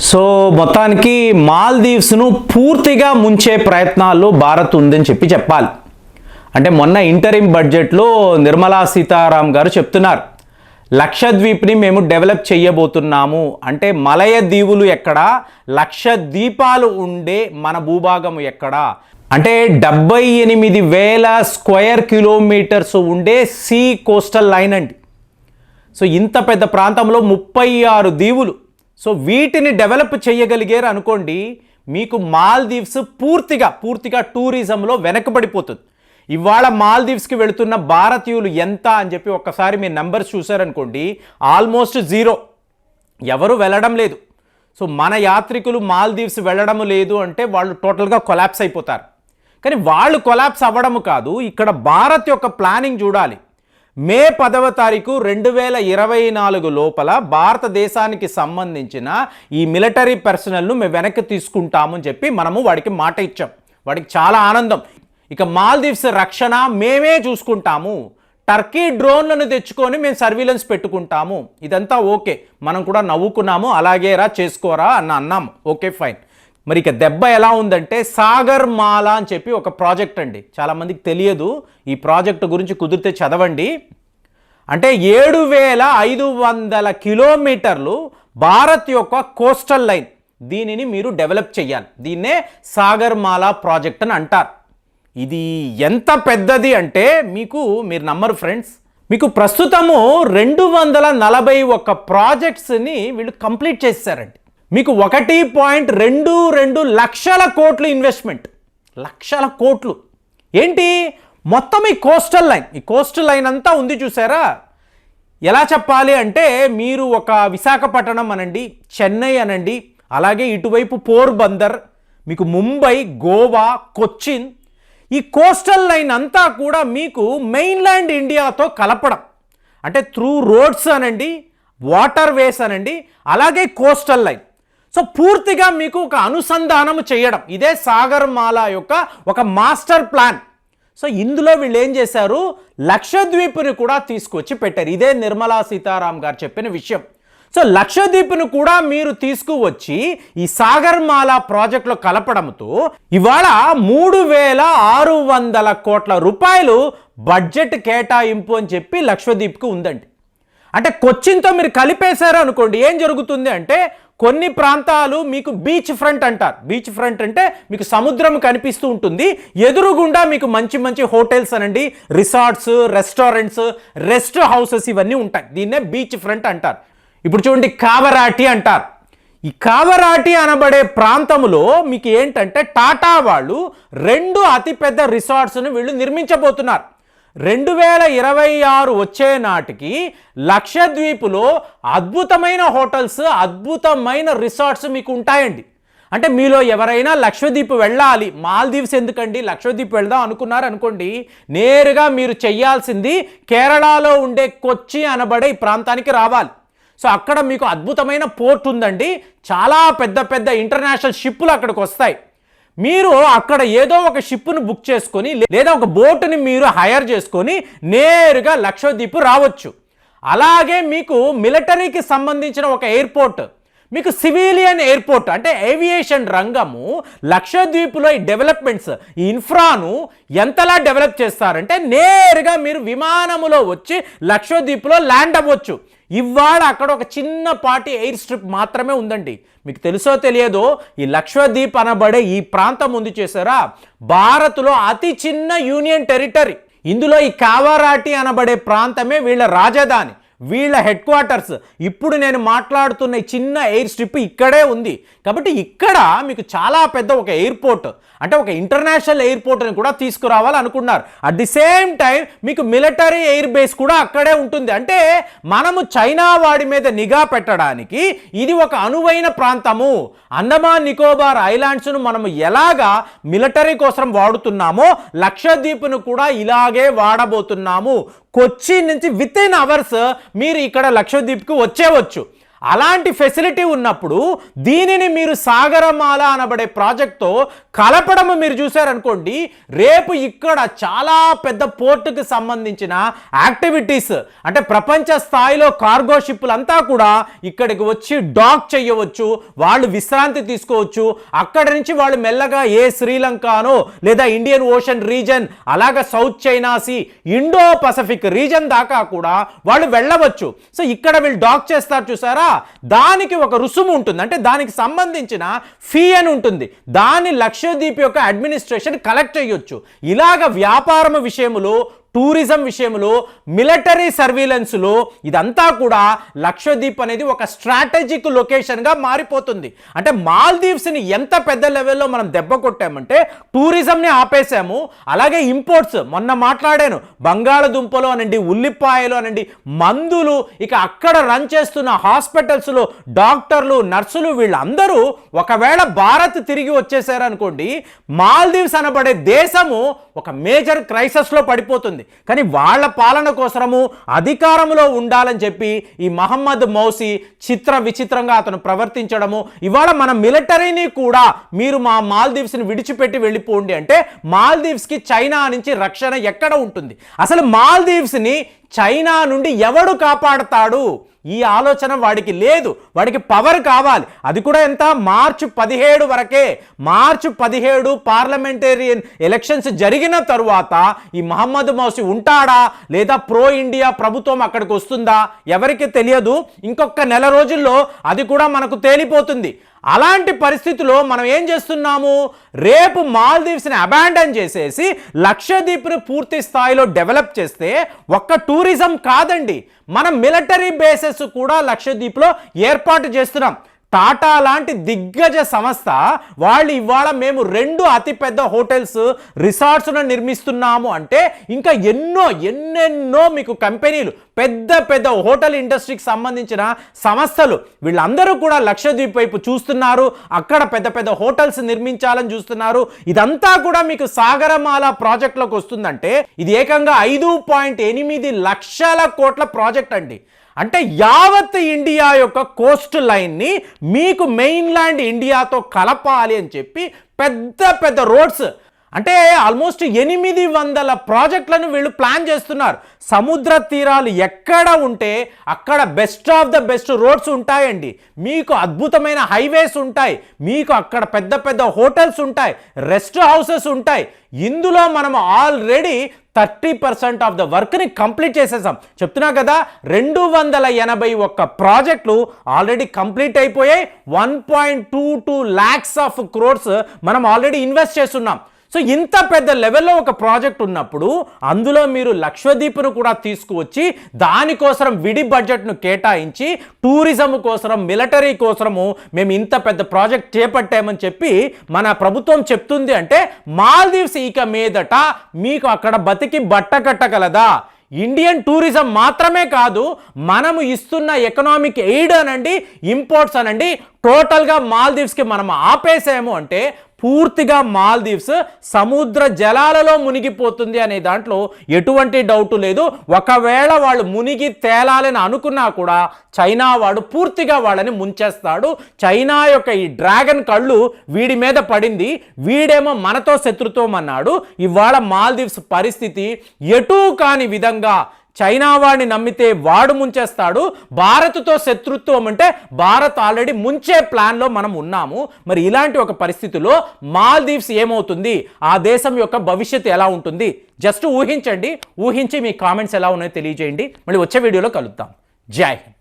So మొత్తానికి మాల్దీవ్స్ను పూర్తిగా ముంచే ప్రయత్నాల్లో భారత్ ఉందని చెప్పి చెప్పాలి. అంటే మొన్న ఇంటరిం బడ్జెట్లో నిర్మలా సీతారాం గారు చెప్తున్నారు లక్షద్వీప్ని మేము డెవలప్ చేయబోతున్నాము. అంటే మలయ దీవులు ఎక్కడ లక్ష ద్వీపాలు ఉండే మన భూభాగం ఎక్కడ? అంటే డెబ్బై ఎనిమిది వేల స్క్వేర్ కిలోమీటర్స్ ఉండే సీ కోస్టల్ లైన్ అండి. సో ఇంత పెద్ద ప్రాంతంలో ముప్పై ఆరు దీవులు సో వీటిని డెవలప్ చేయగలిగారు అనుకోండి మీకు మాల్దీవ్స్ పూర్తిగా పూర్తిగా టూరిజంలో వెనకబడిపోతుంది. ఇవాళ మాల్దీవ్స్కి వెళుతున్న భారతీయులు ఎంత అని చెప్పి ఒక్కసారి మీ నెంబర్స్ చూసారనుకోండి ఆల్మోస్ట్ జీరో. ఎవరు వెళ్ళడం లేదు. సో మన యాత్రికులు మాల్దీవ్స్ వెళ్ళడం లేదు అంటే వాళ్ళు టోటల్గా కొలాప్స్ అయిపోతారు. కానీ వాళ్ళు కొలాప్స్ అవ్వడం కాదు ఇక్కడ భారత్ యొక్క ప్లానింగ్ చూడాలి. మే పదవ తారీఖు రెండు వేల ఇరవై నాలుగు లోపల భారతదేశానికి సంబంధించిన ఈ మిలిటరీ పర్సనల్ను మేము వెనక్కి తీసుకుంటామని చెప్పి మనము వాడికి మాట ఇచ్చాం. వాడికి చాలా ఆనందం. ఇక మాల్దీవ్స్ రక్షణ మేమే చూసుకుంటాము. టర్కీ డ్రోన్లను తెచ్చుకొని మేము సర్వీలెన్స్ పెట్టుకుంటాము. ఇదంతా ఓకే. మనం కూడా నవ్వుకున్నాము. అలాగే రా చేసుకోరా అన్న అన్నాము. Okay fine. మరి ఇక దెబ్బ ఎలా ఉందంటే సాగర్ మాల అని చెప్పి ఒక ప్రాజెక్ట్ అండి. చాలామందికి తెలియదు. ఈ ప్రాజెక్ట్ గురించి కుదిరితే చదవండి. అంటే ఏడు వేల ఐదు వందల కిలోమీటర్లు భారత్ యొక్క కోస్టల్ లైన్. దీనిని మీరు డెవలప్ చేయాలి దీన్నే సాగర్ మాల ప్రాజెక్ట్ అని అంటారు. ఇది ఎంత పెద్దది అంటే మీకు మీరు నమ్మరు ఫ్రెండ్స్ మీకు ప్రస్తుతము రెండు వందల నలభై ఒక్క ప్రాజెక్ట్స్ని వీళ్ళు కంప్లీట్ చేశారండి మీకు ఒకటి పాయింట్ రెండు రెండు లక్షల కోట్లు ఇన్వెస్ట్మెంట్. లక్షల కోట్లు. ఏంటి? మొత్తం ఈ కోస్టల్ లైన్. ఈ కోస్టల్ లైన్ అంతా ఉంది చూసారా? ఎలా చెప్పాలి అంటే మీరు ఒక విశాఖపట్నం అనండి చెన్నై అనండి అలాగే ఇటువైపు పోర్బందర్ మీకు ముంబై గోవా కొచ్చిన్ ఈ కోస్టల్ లైన్ అంతా కూడా మీకు మెయిన్లాండ్ ఇండియాతో కలపడం. అంటే త్రూ రోడ్స్ అనండి వాటర్ వేస్ అనండి అలాగే కోస్టల్ లైన్. సో పూర్తిగా మీకు ఒక అనుసంధానం చేయడం. ఇదే సాగర్ మాల యొక్క ఒక మాస్టర్ ప్లాన్. సో ఇందులో వీళ్ళు ఏం చేశారు? లక్షద్వీప్ని కూడా తీసుకొచ్చి పెట్టారు. ఇదే నిర్మలా సీతారాం గారు చెప్పిన విషయం. సో లక్షద్వీప్ను కూడా మీరు తీసుకువచ్చి ఈ సాగర్మాల ప్రాజెక్టులో కలపడంతో ఇవాళ మూడు వేల ఆరు వందల కోట్ల రూపాయలు బడ్జెట్ కేటాయింపు అని చెప్పి లక్షద్వీప్కి ఉందండి. అంటే కొచ్చిన్తో మీరు కలిపేశారు అనుకోండి ఏం జరుగుతుంది అంటే కొన్ని ప్రాంతాలు మీకు బీచ్ ఫ్రంట్ అంటారు. బీచ్ ఫ్రంట్ అంటే మీకు సముద్రం కనిపిస్తూ ఉంటుంది. ఎదురుగుండా మీకు మంచి మంచి హోటల్స్ అనండి. రిసార్ట్స్ రెస్టారెంట్స్ రెస్ట్ హౌసెస్ ఇవన్నీ ఉంటాయి. దీన్నే బీచ్ ఫ్రంట్ అంటారు. ఇప్పుడు చూడండి కావరాటి అంటారు. ఈ కావరాటి అనబడే ప్రాంతంలో మీకు ఏంటంటే టాటా వాళ్ళు రెండు అతిపెద్ద రిసార్ట్స్ను వీళ్ళు నిర్మించబోతున్నారు. రెండు వేల ఇరవై ఆరు వచ్చే నాటికి లక్షద్వీపులో అద్భుతమైన హోటల్స్ అద్భుతమైన రిసార్ట్స్ మీకు ఉంటాయండి. అంటే మీలో ఎవరైనా లక్షద్వీప్ వెళ్ళాలి మాల్దీవ్స్ ఎందుకండి లక్షద్వీప్ వెళ్దాం అనుకున్నారు అనుకోండి నేరుగా మీరు చెయ్యాల్సింది కేరళలో ఉండే కొచ్చి అనబడే ఈ ప్రాంతానికి రావాలి. సో అక్కడ మీకు అద్భుతమైన పోర్ట్ ఉందండి. చాలా పెద్ద పెద్ద ఇంటర్నేషనల్ షిప్పులు అక్కడికి వస్తాయి. మీరు అక్కడ ఏదో ఒక షిప్ను బుక్ చేసుకొని లేదా ఒక బోటుని మీరు హైర్ చేసుకొని నేరుగా లక్షద్వీప్ రావచ్చు. అలాగే మీకు మిలిటరీకి సంబంధించిన ఒక ఎయిర్పోర్ట్ మీకు సివిలియన్ ఎయిర్పోర్ట్ అంటే ఏవియేషన్ రంగము లక్షద్వీప్లో ఈ డెవలప్మెంట్స్ ఈ ఇన్ఫ్రాను ఎంతలా డెవలప్ చేస్తారంటే నేరుగా మీరు విమానములో వచ్చి లక్షద్వీప్లో ల్యాండ్ అవ్వచ్చు. ఇవాళ అక్కడ ఒక చిన్న పాటి ఎయిర్ స్ట్రిప్ మాత్రమే ఉందండి. మీకు తెలుసో తెలియదో ఈ లక్షద్వీప్ అనబడే ఈ ప్రాంతం ఉంది చేశారా భారత్లో అతి చిన్న యూనియన్ టెరిటరీ. ఇందులో ఈ కావారాటి అనబడే ప్రాంతమే వీళ్ళ రాజధాని. వీళ్ళ హెడ్ క్వార్టర్స్. ఇప్పుడు నేను మాట్లాడుతున్న చిన్న ఎయిర్ స్ట్రిప్ ఇక్కడే ఉంది. కాబట్టి ఇక్కడ మీకు చాలా పెద్ద ఒక ఎయిర్పోర్ట్ అంటే ఒక ఇంటర్నేషనల్ ఎయిర్పోర్ట్ని కూడా తీసుకురావాలనుకున్నారు అట్ ది సేమ్ టైం మీకు మిలిటరీ ఎయిర్ బేస్ కూడా అక్కడే ఉంటుంది. అంటే మనము చైనా వాడి మీద నిఘా పెట్టడానికి ఇది ఒక అనువైన ప్రాంతము. అండమాన్ నికోబార్ ఐలాండ్స్ను మనము ఎలాగా మిలిటరీ కోసం వాడుతున్నామో లక్షద్వీప్ను కూడా ఇలాగే వాడబోతున్నాము. కొచ్చి నుంచి విత్ ఇన్ అవర్స్ మీరు ఇక్కడ లక్షద్వీప్కి వచ్చేవచ్చు. అలాంటి ఫెసిలిటీ ఉన్నప్పుడు దీనిని మీరు సాగరమాల అనబడే ప్రాజెక్ట్తో కలపడము మీరు చూసారనుకోండి రేపు ఇక్కడ చాలా పెద్ద పోర్టుకు సంబంధించిన యాక్టివిటీస్ అంటే ప్రపంచ స్థాయిలో కార్గో షిప్లు అంతా కూడా ఇక్కడికి వచ్చి డాక్ చేయవచ్చు వాళ్ళు విశ్రాంతి తీసుకోవచ్చు. అక్కడి నుంచి వాళ్ళు మెల్లగా ఏ శ్రీలంకనో లేదా ఇండియన్ ఓషన్ రీజన్ అలాగే south China sea Indo Pacific region దాకా కూడా వాళ్ళు వెళ్ళవచ్చు. సో ఇక్కడ వీళ్ళు డాక్ చేస్తారు చూసారా? దానికి ఒక రుసుము ఉంటుంది. అంటే దానికి సంబంధించిన ఫీ అని ఉంటుంది. దాన్ని లక్షద్వీప్ యొక్క అడ్మినిస్ట్రేషన్ కలెక్ట్ చేయొచ్చు. ఇలాగ వ్యాపారం విషయములో టూరిజం విషయంలో మిలిటరీ సర్వీలెన్స్లో ఇదంతా కూడా లక్షద్వీప్ అనేది ఒక స్ట్రాటజిక్ లొకేషన్గా మారిపోతుంది. అంటే మాల్దీవ్స్ని ఎంత పెద్ద లెవెల్లో మనం దెబ్బ కొట్టామంటే టూరిజంని ఆపేసాము అలాగే ఇంపోర్ట్స్ మొన్న మాట్లాడాను బంగాళదుంపలు అనండి ఉల్లిపాయలు అనండి మందులు ఇక అక్కడ రన్ చేస్తున్న హాస్పిటల్స్లో డాక్టర్లు నర్సులు వీళ్ళందరూ ఒకవేళ భారత్ తిరిగి వచ్చేసారనుకోండి మాల్దీవ్స్ అనబడే దేశము ఒక మేజర్ క్రైసిస్లో పడిపోతుంది. కానీ వాళ్ళ పాలన కోసము అధికారంలో ఉండాలని చెప్పి ఈ మహమ్మద్ మౌసి చిత్ర విచిత్రంగా అతను ప్రవర్తించడము ఇవాళ మన మిలిటరీని కూడా మీరు మా మాల్దీవ్స్ని విడిచిపెట్టి వెళ్ళిపోండి అంటే మాల్దీవ్స్కి చైనా నుంచి రక్షణ ఎక్కడ ఉంటుంది? అసలు మాల్దీవ్స్ని చైనా నుండి ఎవడు కాపాడతాడు? ఈ ఆలోచన వాడికి లేదు. వాడికి పవర్ కావాలి. అది కూడా ఎంత? మార్చి పదిహేడు వరకే. మార్చి పదిహేడు పార్లమెంటేరియన్ ఎలక్షన్స్ జరిగిన తరువాత ఈ మహమ్మద్ మౌసి ఉంటాడా? లేదా ప్రో ఇండియా ప్రభుత్వం అక్కడికి వస్తుందా? ఎవరికి తెలియదు. ఇంకొక నెల రోజుల్లో అది కూడా మనకు తేలిపోతుంది. అలాంటి పరిస్థితిలో మనం ఏం చేస్తున్నాము? రేపు మాల్దీవ్స్ని అబాండన్ చేసేసి లక్షద్వీప్ని పూర్తి స్థాయిలో డెవలప్ చేస్తే ఒక్క టూరిజం కాదండి. మనం మిలిటరీ బేసెస్ కూడా లక్షద్వీప్లో ఏర్పాటు చేస్తున్నాం. టాటా లాంటి దిగ్గజ సంస్థ వాళ్ళు ఇవాళ మేము రెండు అతిపెద్ద హోటల్స్ రిసార్ట్స్ను నిర్మిస్తున్నాము అంటే ఇంకా ఎన్నో ఎన్నెన్నో మీకు కంపెనీలు పెద్ద పెద్ద హోటల్ ఇండస్ట్రీకి సంబంధించిన సంస్థలు. వీళ్ళందరూ కూడా లక్షద్వీప్ వైపు చూస్తున్నారు అక్కడ పెద్ద పెద్ద హోటల్స్ నిర్మించాలని చూస్తున్నారు. ఇదంతా కూడా మీకు సాగరమాల ప్రాజెక్టులోకి వస్తుందంటే ఇది ఏకంగా ఐదు పాయింట్ ఎనిమిది లక్షల కోట్ల ప్రాజెక్ట్ అండి. అంటే యావత్ ఇండియా యొక్క కోస్ట్ లైన్ని మీకు మెయిన్లాండ్ ఇండియాతో కలపాలి అని చెప్పి పెద్ద పెద్ద రోడ్స్ అంటే ఆల్మోస్ట్ ఎనిమిది వందల ప్రాజెక్టులను వీళ్ళు ప్లాన్ చేస్తున్నారు. సముద్ర తీరాలు ఎక్కడ ఉంటే అక్కడ best of the best roads ఉంటాయండి. మీకు అద్భుతమైన హైవేస్ ఉంటాయి. మీకు అక్కడ పెద్ద పెద్ద హోటల్స్ ఉంటాయి. రెస్ట్ హౌసెస్ ఉంటాయి. ఇందులో మనం already thirty percent of the వర్క్ని కంప్లీట్ చేసేసాం. చెప్తున్నా కదా రెండు వందల ఎనభై ఒక్క ప్రాజెక్టులు ఆల్రెడీ కంప్లీట్ అయిపోయాయి. One point two two lakhs of crores మనం ఆల్రెడీ ఇన్వెస్ట్ చేస్తున్నాం. సో ఇంత పెద్ద లెవెల్లో ఒక ప్రాజెక్ట్ ఉన్నప్పుడు అందులో మీరు లక్షద్వీప్ను కూడా తీసుకువచ్చి దానికోసం విడి బడ్జెట్ను కేటాయించి టూరిజం కోసం మిలిటరీ కోసము మేము ఇంత పెద్ద ప్రాజెక్ట్ చేపట్టామని చెప్పి మన ప్రభుత్వం చెప్తుంది అంటే మాల్దీవ్స్ ఇక మీదట మీకు అక్కడ బతికి బట్ట కట్టగలదా? ఇండియన్ టూరిజం మాత్రమే కాదు మనము ఇస్తున్న ఎకనామిక్ ఎయిడ్ అనండి ఇంపోర్ట్స్ అనండి టోటల్గా మాల్దీవ్స్కి మనం ఆపేసాము అంటే పూర్తిగా మాల్దీవ్స్ సముద్ర జలాలలో మునిగిపోతుంది అనే దాంట్లో ఎటువంటి డౌట్ లేదు. ఒకవేళ వాళ్ళు మునిగి తేలాలని అనుకున్నా కూడా చైనా వాడు పూర్తిగా వాళ్ళని ముంచేస్తాడు. చైనా యొక్క ఈ డ్రాగన్ కళ్ళు వీడి మీద పడింది. వీడేమో మనతో శత్రుత్వం అన్నాడు. ఇవాళ మాల్దీవ్స్ పరిస్థితి ఎటూ కాని విధంగా చైనా వాడిని నమ్మితే వాడు ముంచేస్తాడు భారత్తో శత్రుత్వం అంటే భారత్ ఆల్రెడీ ముంచే ప్లాన్లో మనం ఉన్నాము. మరి ఇలాంటి ఒక పరిస్థితిలో మాల్దీవ్స్ ఏమవుతుంది? ఆ దేశం యొక్క భవిష్యత్తు ఎలా ఉంటుంది? జస్ట్ ఊహించండి. ఊహించి మీ కామెంట్స్ ఎలా ఉన్నాయో తెలియజేయండి. మళ్ళీ వచ్చే వీడియోలో కలుద్దాం. జై హింద్.